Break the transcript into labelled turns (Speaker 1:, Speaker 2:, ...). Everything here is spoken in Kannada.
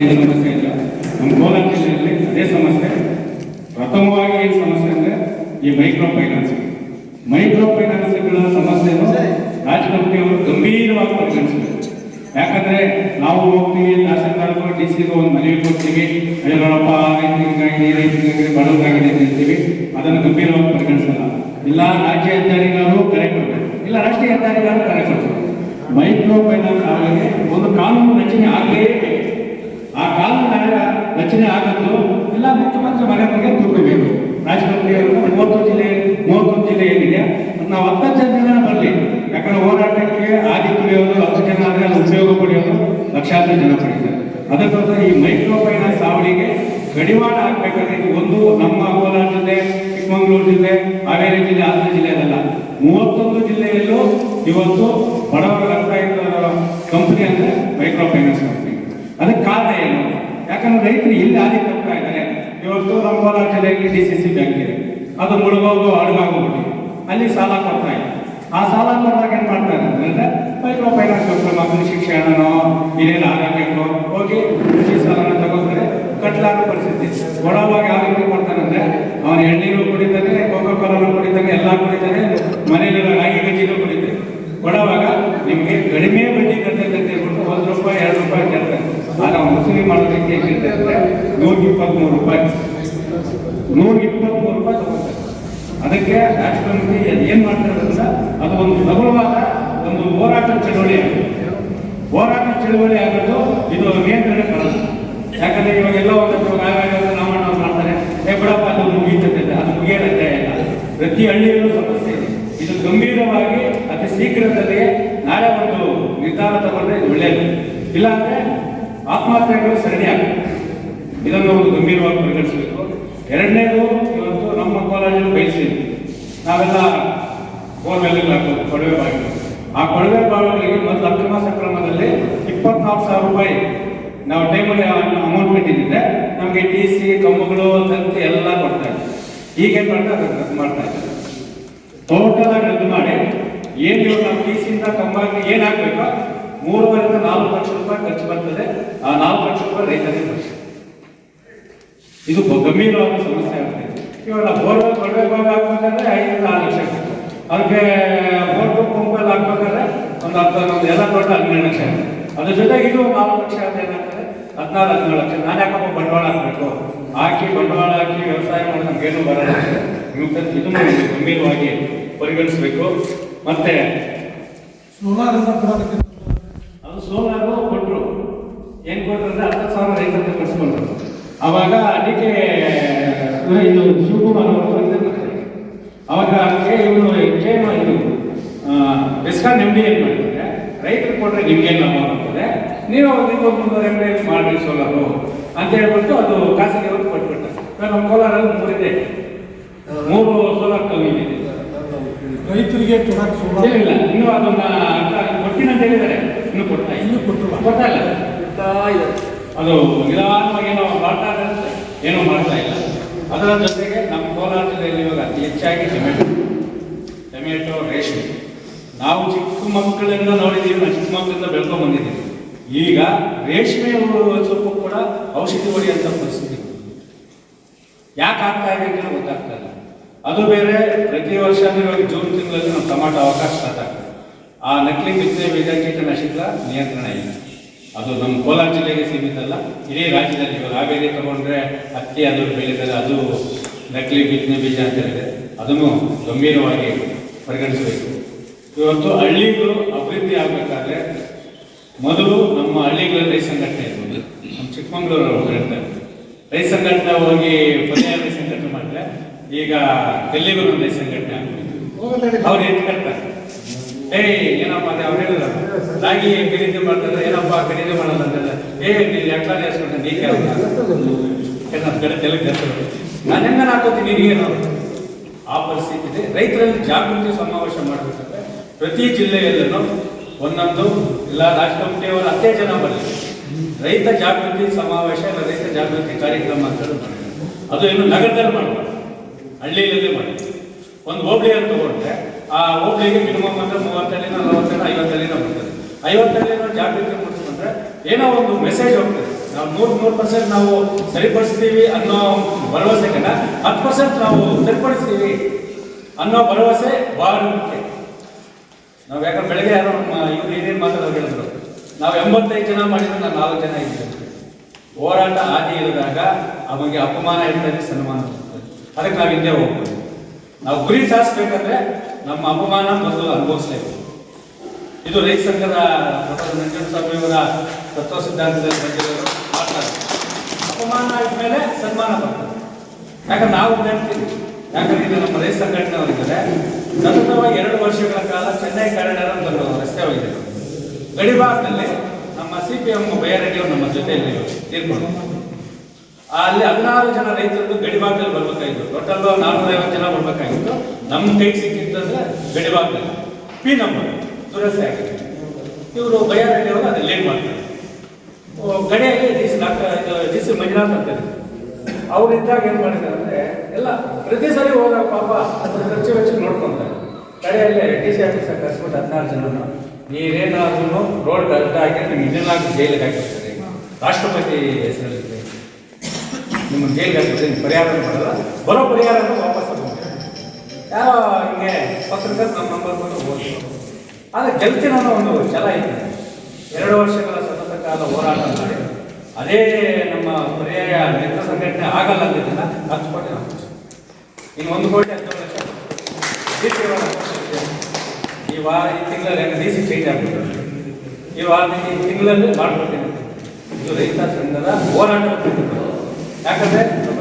Speaker 1: ಸಮಸ್ಯೆ ಇಲ್ಲ ನಮ್ಮ ಕೋಲಾರ ಜಿಲ್ಲೆಯಲ್ಲಿ ಅದೇ ಸಮಸ್ಯೆ ಪ್ರಥಮವಾಗಿ ಏನು ಸಮಸ್ಯೆ ಅಂದರೆ ಈ ಮೈಕ್ರೋ ಫೈನಾನ್ಸ್ ಮೈಕ್ರೋ ಫೈನಾನ್ಸ್ಗಳ ಸಮಸ್ಯೆಯನ್ನು ರಾಜ್ ಕಂಪ್ನಿಯವರು ಗಂಭೀರವಾಗಿ ಪರಿಗಣಿಸಬೇಕು ಯಾಕಂದ್ರೆ ನಾವು ಹೋಗ್ತೀವಿ ತಹಸೀಲ್ದಾರ್ಗೂ ಡಿ ಸಿಗೂ ಒಂದು ಮನವಿ ಕೊಡ್ತೀವಿ ಅಯ್ಯೋಪ್ಪ ರೈತರಿಗಾಗಿ ರೈತರಿಗಾಗಿ ಬಡವರಾಗಿದೆ ಹೇಳ್ತೀವಿ ಅದನ್ನು ಗಂಭೀರವಾಗಿ ಪರಿಗಣಿಸಲ್ಲ ಇಲ್ಲ ರಾಜ್ಯ ಹೆದ್ದಾರಿಗಾರು ಕರೆ ಕೊಡಬೇಕು ಇಲ್ಲ ರಾಷ್ಟ್ರೀಯ ಹೆದ್ದಾರಿಗಾರು ಕರೆ ಕೊಡಬೇಕು ಮೈಕ್ರೋ ಫೈನಾನ್ಸ್ ಆಗಲಿಕ್ಕೆ ಒಂದು ಕಾನೂನು ರಚನೆ ಆಗಲೇಬೇಕು ಆ ಕಾನೂನು ರಚನೆ ಆಗದ್ದು ಎಲ್ಲ ಮುಖ್ಯಮಂತ್ರಿ ಮನೆ ಮನೆಗೆ ತೂಕಬೇಕು ರಾಜಕಾರಣಿಯವರು ಮೂವತ್ತು ಜಿಲ್ಲೆ ಮೂವತ್ತೊಂದು ಜಿಲ್ಲೆ ಏನಿದೆ ನಾವು ಹತ್ತತ್ತು ಜನ ಬರಲಿ. ಯಾಕಂದ್ರೆ ಹೋರಾಟಕ್ಕೆ ಆಗಿ ತುಳಿಯೋದು ಹತ್ತು ಜನ ಆದರೆ ಅದು ಉಪಯೋಗ ಪಡೆಯೋದು ಲಕ್ಷಾಂತರ ಜನ ಪಡೀತಾರೆ ಅದಕ್ಕೋಸ್ಕರ ಈ ಮೈಕ್ರೋ ಫೈನಾನ್ಸ್ ಅವಳಿಗೆ ಕಡಿವಾಣ ಹಾಕ್ಬೇಕಾದ್ರೆ ಒಂದು ನಮ್ಮ ಕೋಲಾರ ಜಿಲ್ಲೆ, ಚಿಕ್ಕಮಗಳೂರು ಜಿಲ್ಲೆ, ಹಾವೇರಿ ಜಿಲ್ಲೆ ಹಾಸನ ಜಿಲ್ಲೆ ಅದಲ್ಲ ಮೂವತ್ತೊಂದು ಜಿಲ್ಲೆಯಲ್ಲೂ ಇವತ್ತು ಬಡವರ ಕಂಪನಿ ಅಂದರೆ ಮೈಕ್ರೋ ಫೈನಾನ್ಸ್ ಕಂಪನಿ ಅದಕ್ಕೆ ಕಾರಣ ಏನು? ಯಾಕಂದ್ರೆ ರೈತರು ಇಲ್ಲಿ ಹಾದಿ ತಪ್ಪಾ ಇದ್ದಾರೆ? ಇವತ್ತು ನಮ್ಮ ಜಿಲ್ಲೆಯಲ್ಲಿ ಡಿ ಸಿ ಸಿ ಬ್ಯಾಂಕ್ ಇದೆ. ಅದು ಮುಳುಗೋಗು ಅಡುಗಾಗೋಗ್ಬಿಟ್ಟು ಅಲ್ಲಿ ಸಾಲ ಕೊಡ್ತಾ ಇದೆ. ಆ ಸಾಲ ಕೊಟ್ಟಾಗ ಏನ್ ಮಾಡ್ತಾರೆ ಅಂದ್ರೆ ಮೈಕ್ರೋ ಫೈನಾನ್ಸ್ ಕೊಟ್ಟರೆ ಮಕ್ಕಳ ಶಿಕ್ಷಣನೋ ಏನೇನು ಆರೋಗ್ಯಕ್ಕೋ ಹೋಗಿ ಕೃಷಿ ಸಾಲನ ತಗೋತಾರೆ. ಕಟ್ಲಾರ ಪರಿಸ್ಥಿತಿ. ಕೊಡೋವಾಗ ಯಾವ ರೀತಿ ಕೊಡ್ತಾನಂದ್ರೆ ಅವನ ಎಣ್ಣೀರು ಕುಡಿತಾನೆ ಕೋಕೋ ಕೋಲಾನು ಕುಡಿತಾನೆ ಎಲ್ಲ ಕುಡಿತಾನೆ ಮನೆಯಲ್ಲಿರೋ ರಾಗಿ ಗಂಜಿನೂ ಕುಡಿತಾನೆ ಕೊಡುವಾಗ ನಿಮಗೆ ಕಡಿಮೆ ಬಡ್ಡಿ ಕಟ್ಟೈತೆ ಅಂತ ಹೇಳ್ಬಿಟ್ಟು ಒಂದು ರೂಪಾಯಿ ಎರಡು ರೂಪಾಯಿ ಕೇಳ್ತಾರೆ ಆಗ ವಸೂಲಿ ಮಾಡೋದಕ್ಕೆ ಹೇಗಿರುತ್ತೆ ಅಂದ್ರೆ ನೂರ ಇಪ್ಪತ್ಮೂರು ರೂಪಾಯಿ. ನೂರ ಇಪ್ಪತ್ಮೂರು ರೂಪಾಯಿ ತಗೋತಾರೆ ಅದಕ್ಕೆ ರಾಷ್ಟ್ರಪತಿ ಏನ್ ಮಾಡ್ತಾರೆ ಅದು ಒಂದು ಪ್ರಬಲವಾದ ಒಂದು ಹೋರಾಟ ಚಳವಳಿ ಹೋರಾಟ ಚಳವಳಿ ಆಗೋದು ಇದು ನಿಯಂತ್ರಣ ಬರಲ್ಲ. ಯಾಕಂದ್ರೆ ಇವಾಗ ಎಲ್ಲ ಒಂದು ರಾಮಣ್ಣ ಮಾಡ್ತಾರೆ. ಏ ಬಿಡಪ್ಪ, ಅದು ಮುಗೀತದೆ ಅದು ಮುಗಿಯಲತ್ತೆ ಪ್ರತಿ ಹಳ್ಳಿಯಲ್ಲೂ ಸಮಸ್ಯೆ ಇದೆ. ಗಂಭೀರವಾಗಿ ಅತಿ ಶೀಘ್ರದಲ್ಲಿ ನಾಳೆ ಒಂದು ನಿರ್ಧಾರ ತಗೊಂಡ್ರೆ ಒಳ್ಳೆಯದು ಇಲ್ಲಾಂದ್ರೆ ಆತ್ಮಹತ್ಯೆಗಳು ಸರಣಿ ಆಗುತ್ತೆ ಇದನ್ನು ಒಂದು ಗಂಭೀರವಾಗಿ ಪರಿಗಣಿಸಬೇಕು. ಎರಡನೇದು ಇವತ್ತು ನಮ್ಮ ಕಾಲೇಜಲ್ಲಿ ಬಯಸಿದ್ವಿ ನಾವೆಲ್ಲ ಬೋರ್ವೆಲ್ ಹಾಕೋದು ಕೊಳವೆ ಬಾವಿಗಳು ಆ ಕೊಳವೆ ಬಾವಿಗಳಿಗೆ ಮೊದಲು ಅಕ್ರಮ ಸಕ್ರಮದಲ್ಲಿ ಇಪ್ಪತ್ನಾಲ್ಕು ಸಾವಿರ ರೂಪಾಯಿ ನಾವು ಟೈಮಲ್ಲಿ ಅಮೌಂಟ್ ಬಿಟ್ಟಿದ್ದೆ ನಮಗೆ ಟಿ ಸಿ, ಕಂಬಗಳು, ತಂತಿ ಎಲ್ಲ ಕೊಡ್ತಾ ಇದ್ರು ಈಗ ಮಾಡ್ತಾ ರದ್ದು ಮಾಡ್ತಾ ಇದ್ದಾರೆ ಟೋಟಲ್ ರದ್ದು ಮಾಡಿ, ಏನು ಇವಾಗ ನಾವು ಟಿ ಸಿಯಿಂದ ಕಮ್ಮಾಗಿ ಏನಾಗಬೇಕು ಮೂರುವರೆಯಿಂದ ನಾಲ್ಕು ಲಕ್ಷ ರೂಪಾಯಿ ಖರ್ಚು ಬರ್ತದೆ. ಆ ನಾಲ್ಕು ಲಕ್ಷ ರೂಪಾಯಿ ರೈತರಿಗೆ ಬರ್ತದೆ. ಇದು ಗಂಭೀರವಾದ ಸಮಸ್ಯೆ ಆಗ್ತದೆ ಇವಾಗ ಬೋರ್ವೆಲ್ ಬಾವಿ ಹಾಕ್ಬೇಕಂದ್ರೆ ಐದರಿಂದ ಆರು ಲಕ್ಷ ಆಗ್ತದೆ ಅದಕ್ಕೆ ಬೋರ್ವೆಲ್ ಪಂಪಲ್ಲಿ ಹಾಕ್ಬೇಕಾದ್ರೆ ಒಂದು ಹತ್ತು, ಒಂದು ಎಲ್ಲ ದೊಡ್ಡ ಹನ್ನೆರಡು ಲಕ್ಷ ಆಗ್ತದೆ ಅದ್ರ ಜೊತೆಗೆ ಇದು ನಾಲ್ಕು ಲಕ್ಷ ಅಂತ ಏನಾಗ್ತದೆ? ಹದಿನಾರು, ಹದಿನೇಳು ಲಕ್ಷ. ನಾನು ಯಾಕಪ್ಪ ಬಂಡವಾಳ ಹಾಕ್ಬೇಕು? ಹಾಕಿ ಬಂಡವಾಳ ಹಾಕಿ ವ್ಯವಸಾಯ ಮಾಡಿ ನಮ್ಗೇನು ಬರಲ್ಲ ಇದನ್ನು ಗಂಭೀರವಾಗಿ ಪರಿಗಣಿಸಬೇಕು. ಮತ್ತೆ
Speaker 2: ಸೋಲಾರಿಂದ ಕೊಡೋದಕ್ಕೆ
Speaker 1: ಸೋಲಾರು ಕೊಟ್ಟರು ಏನು ಕೊಟ್ರು ಅಂದ್ರೆ ಹತ್ತು ಸಾವಿರ ರೈತರಿಗೆ ಕಟ್ಸ್ಕೊಂಡ್ರು ಅವಾಗ ಅದಕ್ಕೆ ಇದು ಶಿವಕುಮಾರ್ ಅವರು ಅವಾಗ ಅದಕ್ಕೆ ಇವನು ಕೇಮ ಇದು ಬೆಸ್ಕಾನ್ ಎಂ ಡಿ ಏನ್ ಮಾಡಿದ್ರೆ ರೈತರು ಕೊಟ್ರೆ ನಿಮ್ಗೆ ಲಾಭ ಆಗ್ತದೆ? ನೀವು ಅವ್ರಿಗೆ ಮುನ್ನೂರ ಎಂ ಎಲ್ ಮಾಡಿ ಸೋಲಾರು ಅಂತ ಹೇಳ್ಬಿಟ್ಟು ಅದು ಖಾಸಗಿ ಅವರು ಕೊಟ್ಬಿಟ್ಟು ನಮ್ಮ ಕೋಲಾರಲ್ಲಿ ಮೂರಿದೆ ಮೂರು ಸೋಲಾರ್ ತಗೊಂಡಿದೆ
Speaker 2: ರೈತರಿಗೆ ಕೊಡಕ್ಕೆ
Speaker 1: ಇಲ್ಲ ಇಲ್ಲ. ಇನ್ನೂ ಅದನ್ನ ಕೊಟ್ಟಿನ ಅಂತ ಹೇಳಿದ್ದಾರೆ. ಇನ್ನೂ ಕೊಡ್ತಾ
Speaker 2: ಇನ್ನು ಕೊಟ್ಟಿಲ್ಲ.
Speaker 1: ಕೊಡ್ತಾ ಇಲ್ಲ. ಅದು ನಿಧಾನವಾಗಿ ಏನೋ ಮಾಡ್ತಾ ಇರುತ್ತೆ ಏನೂ ಮಾಡ್ತಾ ಇಲ್ಲ. ಅದರ ಜೊತೆಗೆ ನಮ್ಮ ಕೋಲಾರ ಜಿಲ್ಲೆಯಲ್ಲಿ ಇವಾಗ ಅತಿ ಹೆಚ್ಚಾಗಿ ಟೊಮೆಟೊ ಟೊಮೆಟೊ ರೇಷ್ಮೆ. ನಾವು ಚಿಕ್ಕ ಮಕ್ಕಳಿಂದ ನೋಡಿದ್ದೀವಿ ನಾವು ಚಿಕ್ಕ ಮಕ್ಕಳಿಂದ ಬೆಳ್ಕೊಂಡು ಬಂದಿದ್ದೀವಿ ಈಗ ರೇಷ್ಮೆ ಸ್ವಲ್ಪ ಸೊಪ್ಪು ಕೂಡ ಔಷಧಿ ಹೊಡೆಯುವಂಥ ಪರಿಸ್ಥಿತಿ. ಯಾಕೆ ಆಗ್ತಾ ಇದೆ ಅಂತ ಗೊತ್ತಾಗ್ತಾ ಇಲ್ಲ. ಅದು ಬೇರೆ ಪ್ರತಿ ವರ್ಷ ಇವಾಗ ಜೂನ್ ತಿಂಗಳಲ್ಲಿ ನಾವು ಟೊಮಾಟೊ ಅವಕಾಶ ಸ್ಟಾರ್ಟ್ ಆಗ್ತದೆ ಆ ನಕಲಿ ಬಿತ್ತನೆ ಬೀಜ ಕೀಟನಾಶಕಗಳ ನಿಯಂತ್ರಣ ಇಲ್ಲ. ಅದು ನಮ್ಮ ಕೋಲಾರ ಜಿಲ್ಲೆಗೆ ಸೀಮಿತ ಅಲ್ಲ ಇಡೀ ರಾಜ್ಯದಲ್ಲಿ ಇವಾಗ ಹಾವೇರಿ ತಗೊಂಡ್ರೆ ಹತ್ತಿ ಅದು ಬೆಳೆದಲ್ಲ ಅದು ನಕಲಿ ಬಿತ್ತನೆ ಬೀಜ ಅಂತ ಹೇಳಿದೆ ಅದನ್ನು ಗಂಭೀರವಾಗಿ ಪರಿಗಣಿಸಬೇಕು. ಇವತ್ತು ಹಳ್ಳಿಗಳು ಅಭಿವೃದ್ಧಿ ಆಗಬೇಕಾದ್ರೆ ಮೊದಲು ನಮ್ಮ ಹಳ್ಳಿಗಳಲ್ಲಿ ರೈತ ಸಂಘಟನೆ ಇರ್ಬೋದು. ನಮ್ಮ ಚಿಕ್ಕಮಂಗ್ಳೂರು ಅವ್ರು ಹೇಳ್ತಾರೆ ರೈತ ಸಂಘಟನೆ ಹೋಗಿ ಪರ್ಯಾಯ ರೈತ ಸಂಘಟನೆ ಮಾಡಿದ್ರೆ ಈಗ ನಮ್ಮ ರೈತ ಸಂಘಟನೆ ಆಗ್ಬೋದು ಅವ್ರು ಏಯ್ ಏನಪ್ಪ ಅದೇ ಅವ್ರು ಹೇಳಿದ್ರು. ರಾಗಿ ಖರೀದಿ ಮಾಡ್ತಾರೆ? ಏನಪ್ಪ ಖರೀದಿ ಮಾಡಲ್ಲ ಅಂತಂದ್ರೆ ಏ, ನೀನು ಎಟ್ಲ ಹಾಸ್ಕೊಂಡೆ ನೀ ಕೇಳ ನಮ್ಮ ಕಡೆ ತೆಲುಗು ಹೆಸರು ನಾನು ಹೆಂಗ ಹಾಕೋತೀನಿ? ನಿನಗೇನು ಆ ಪರಿಸ್ಥಿತಿ ರೈತರಲ್ಲಿ ಜಾಗೃತಿ ಸಮಾವೇಶ ಮಾಡಬೇಕಂದ್ರೆ ಪ್ರತಿ ಜಿಲ್ಲೆಯಲ್ಲೂ ಒಂದೊಂದು ಇಲ್ಲ ರಾಜ ಅತ್ತೇ ಹತ್ತೇ ಜನ ಬರಲಿ. ರೈತ ಜಾಗೃತಿ ಸಮಾವೇಶ ಇಲ್ಲ, ರೈತ ಜಾಗೃತಿ ಕಾರ್ಯಕ್ರಮ ಅಂತ ಅದು ಏನು ನಗರದಲ್ಲಿ ಮಾಡಬಾರ್ದು. ಹಳ್ಳಿಯಲ್ಲೇ ಮಾಡಿ ಒಂದು ಹೋಬಳಿ ಅಂತ ತಗೊಂಡ್ರೆ ಆ ಹೋಬಳಿಗೆ ಮಿನಿಮಮ್ ಅಂದ್ರೆ ಮೂವತ್ತಲ್ಲಿನ ನಲವತ್ತಲ್ಲಿ ಐವತ್ತಲ್ಲಿನ ಬರ್ತದೆ. ಐವತ್ತಲ್ಲಿನ ಜಾಗೃತಿ ಮೂಡಿಸ್ಕೊಂಡ್ರೆ ಏನೋ ಒಂದು ಮೆಸೇಜ್ ಹೋಗ್ತದೆ. ನಾವು ನೂರು ನೂರು ಪರ್ಸೆಂಟ್ ನಾವು ಸರಿಪಡಿಸ್ತೀವಿ ಅನ್ನೋ ಭರವಸೆ ಕಣ ಹತ್ತು ಪರ್ಸೆಂಟ್ ನಾವು ಸರಿಪಡಿಸ್ತೀವಿ ಅನ್ನೋ ಭರವಸೆ ಬಹಳ ಮುಖ್ಯ. ನಾವು ಯಾಕಂದ್ರೆ ಬೆಳಗ್ಗೆ ಯಾರೋ ಇವ್ರು ಏನೇನು ಮಾತಾಡೋದು ಹೇಳಿದ್ರು. ನಾವು ಎಂಬತ್ತೈದು ಜನ ಮಾಡಿದ್ರೆ ನಾವು ನಾಲ್ಕು ಜನ ಇದ್ದೀವಿ. ಹೋರಾಟ ಆದಿ ಇರಿದಾಗ ಅವನಿಗೆ ಅಪಮಾನ ಇರ್ತದೆ, ಸನ್ಮಾನ ಅದಕ್ಕೆ ನಾವು ಹಿಂದೆ ಹೋಗ್ಬೋದು. ನಾವು ಗುರಿ ಸಾಧಿಸ್ಬೇಕಂದ್ರೆ ನಮ್ಮ ಅಪಮಾನ ಮೊದಲು ಅನುಭವಿಸ್ಲೇಬೇಕು ಇದು ರೈತ ಸಂಘದ ಪ್ರೊಫೆಸರ್ ಸ್ವಾಮಿ ಅವರ ತತ್ವ ಸಿದ್ಧಾಂತದಲ್ಲಿ ಬಂದಿರೋರು ಮಾತಾಡ್ತಾರೆ ಅಪಮಾನ ಆದ್ಮೇಲೆ ಸನ್ಮಾನ ಬರ್ತದೆ. ಯಾಕಂದ್ರೆ ನಾವು ನೆನ್ತೀವಿ ಯಾಕಂದ್ರೆ ಇದು ನಮ್ಮ ರೈತ ಸಂಘಟನೆಯವರಿದ್ದಾರೆ. ಸತತವಾಗಿ ಎರಡು ವರ್ಷಗಳ ಕಾಲ ಚೆನ್ನೈ ಕಾರಿಡಾರ್ ಅಂತ ಒಂದು ರಸ್ತೆ ಹೋಗಿದ್ದರು ಗಡಿಭಾಗದಲ್ಲಿ ನಮ್ಮ ಸಿ ಪಿ ಎಂ ಬೈಯಾರೆಡ್ಡಿ ಅವರು ನಮ್ಮ ಜೊತೆಯಲ್ಲಿ ತೀರ್ಕೊಂಡು ಅಲ್ಲಿ ಹದಿನಾರು ಜನ ರೈತರು ಗಡಿಭಾಗದಲ್ಲಿ ಬರ್ಬೇಕಾಗಿತ್ತು. ಟೋಟಲ್ ಐವತ್ತು ಜನ ಬರ್ಬೇಕಾಗಿತ್ತು. ನಮ್ಮ ಕೈಗೆ ಸಿಕ್ಕಿತ್ತಂದ್ರೆ ಗಡಿಭಾಗದಲ್ಲಿ ಪಿ ನಂಬರ್ ದುರಸ್ತಿ ಆಗಿದೆ. ಇವರು ಬೈಯಾರೆಡ್ಡಿ ಅವರು ಅದನ್ನ ಲೇಟ್ ಮಾಡ್ತಾರೆ. ಗಡಿಯಲ್ಲಿ D C doctor D C Manjunath ಅಂತ ಇದ್ರು. ಅವ್ರು ಇದ್ದಾಗ ಏನ್ ಮಾಡಿದ್ದಾರೆ ಅಂದ್ರೆ, ಎಲ್ಲ ಪ್ರತಿ ಸರಿ ಹೋದಾಗ ಪಾಪ ಅದ್ರ ಖರ್ಚು ವೆಚ್ಚ ನೋಡ್ಕೊಂತಾರೆ. ಕಡೆಯಲ್ಲೇ ಡಿ ಸಿ ಆಫೀಸರ್ ಕರ್ಸ್ಬಿಟ್ಟು ಹದಿನಾರು ಜನನು. ನೀರೇನಾದ್ರೂ ರೋಡ್ ಅಡ್ಡ ಹಾಕಿ ನಿಮ್ಗೆ ಇನ್ನೇನಾದ್ರೂ ಜೈಲಿಗೆ ಹಾಕಿರ್ತಾರೆ ರಾಷ್ಟ್ರಪತಿ ಹೆಸರಲ್ಲಿ. ನಿಮ್ಮ ಜೈಲಿಗೆ ಹಾಕಿದ್ರೆ ಪರಿಹಾರ ಮಾಡಲ್ಲ ಬರೋ ಪರಿಹಾರನೂ ವಾಪಸ್ ತಗೊಂಡ್ರೆ ಯಾರೋ ಹಿಂಗೆ ಪತ್ರಕರ್ತ ನಮ್ಮ ನಂಬರ್ ಕೊಟ್ಟು ಹೋಗಿ ಆದರೆ ಗೆಲ್ತೀನಿ ಒಂದು ಛಲ ಇದೆ. ಎರಡು ವರ್ಷಗಳ ಸತತ ಕಾಲ ಹೋರಾಟ ಮಾಡಿ ಅದೇ ನಮ್ಮ ಪರ್ಯಾಯ ಮಿತ್ರ ಸಂಘಟನೆ ಆಗಲ್ಲ ಅಂದಿದ್ದನ್ನ ಹತ್ತು ಕೋಟಿ ನಾವು. ಇನ್ನು ಒಂದು ಕೋಟಿ ಹತ್ತು ಲಕ್ಷ. ಈ ವಾರ ಈ ತಿಂಗಳಲ್ಲಿ ಡಿ ಸಿ ಚೇಂಜ್ ಆಗ್ಬಿಟ್ಟು ಈ ವಾರ ಈ ತಿಂಗಳಲ್ಲಿ ಮಾಡ್ಕೊಡ್ತೀನಿ. ಇದು ರೈತ ಸಂಘದ ಹೋರಾಟ ಯಾಕಂದ್ರೆ ನಮ್ಮ